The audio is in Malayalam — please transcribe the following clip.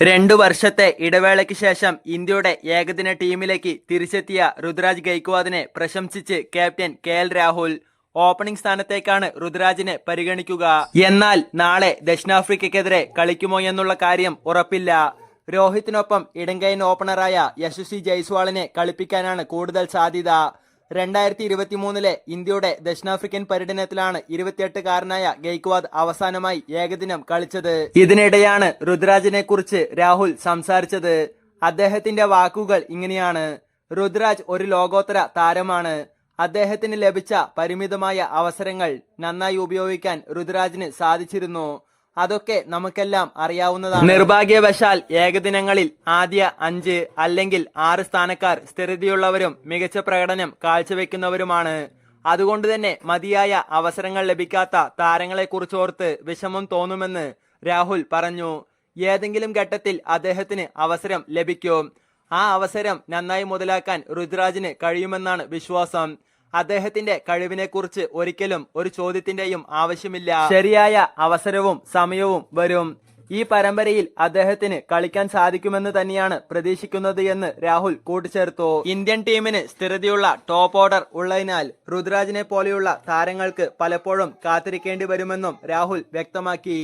രണ്ടു വർഷത്തെ ഇടവേളയ്ക്ക് ശേഷം ഇന്ത്യയുടെ ഏകദിന ടീമിലേക്ക് തിരിച്ചെത്തിയ രുദ്രാജ് ഗൈക്വാദിനെ പ്രശംസിച്ച് captain K L Rahul opening സ്ഥാനത്തേക്കാണ് രുദ്രാജിനെ പരിഗണിക്കുക. എന്നാൽ നാളെ ദക്ഷിണാഫ്രിക്കയ്ക്കെതിരെ കളിക്കുമോ എന്നുള്ള കാര്യം ഉറപ്പില്ല. രോഹിത്തിനൊപ്പം ഇടങ്കൈൻ ഓപ്പണറായ യശസ്വി ജയ്സ്വാളിനെ കളിപ്പിക്കാനാണ് കൂടുതൽ സാധ്യത. രണ്ടായിരത്തി ഇരുപത്തി മൂന്നിലെ ഇന്ത്യയുടെ ദക്ഷിണാഫ്രിക്കൻ പര്യടനത്തിലാണ് ഇരുപത്തിയെട്ടുകാരനായ ഗെയ്ക്വാദ് അവസാനമായി ഏകദിനം കളിച്ചത്. ഇതിനിടെയാണ് രുദ്രാജിനെ കുറിച്ച് രാഹുൽ സംസാരിച്ചത്. അദ്ദേഹത്തിന്റെ വാക്കുകൾ ഇങ്ങനെയാണ്. രുദ്രാജ് ഒരു ലോകോത്തര താരമാണ്. അദ്ദേഹത്തിന് ലഭിച്ച പരിമിതമായ അവസരങ്ങൾ നന്നായി ഉപയോഗിക്കാൻ രുദ്രാജിന് സാധിച്ചിരുന്നു. അതൊക്കെ നമുക്കെല്ലാം അറിയാവുന്നതാണ്. നിർഭാഗ്യവശാൽ ഏകദിനങ്ങളിൽ ആദ്യ അഞ്ച് അല്ലെങ്കിൽ ആറ് സ്ഥാനക്കാർ സ്ഥിരതയുള്ളവരും മികച്ച പ്രകടനം കാഴ്ചവെക്കുന്നവരുമാണ്. അതുകൊണ്ട് തന്നെ മതിയായ അവസരങ്ങൾ ലഭിക്കാത്ത താരങ്ങളെ താരങ്ങളെക്കുറിച്ചോർത്ത് വിഷമം തോന്നുമെന്ന് രാഹുൽ പറഞ്ഞു. ഏതെങ്കിലും ഘട്ടത്തിൽ അദ്ദേഹത്തിന് അവസരം ലഭിക്കും. ആ അവസരം നന്നായി മുതലാക്കാൻ ഋതുരാജിന് കഴിയുമെന്നാണ് വിശ്വാസം. അദ്ദേഹത്തിന്റെ കഴിവിനെക്കുറിച്ച് ഒരിക്കലും ഒരു ചോദ്യത്തിന്റെയും ആവശ്യമില്ല. ശരിയായ അവസരവും സമയവും വരും. ഈ പരമ്പരയിൽ അദ്ദേഹത്തിന് കളിക്കാൻ സാധിക്കുമെന്ന് തന്നെയാണ് പ്രതീക്ഷിക്കുന്നത് എന്ന് രാഹുൽ കൂട്ടിച്ചേർത്തു. ഇന്ത്യൻ ടീമിന് സ്ഥിരതയുള്ള ടോപ്പ് ഓർഡർ ഉള്ളതിനാൽ രുദ്രാജിനെ പോലെയുള്ള താരങ്ങൾക്ക് പലപ്പോഴും കാത്തിരിക്കേണ്ടി വരുമെന്നും രാഹുൽ വ്യക്തമാക്കി.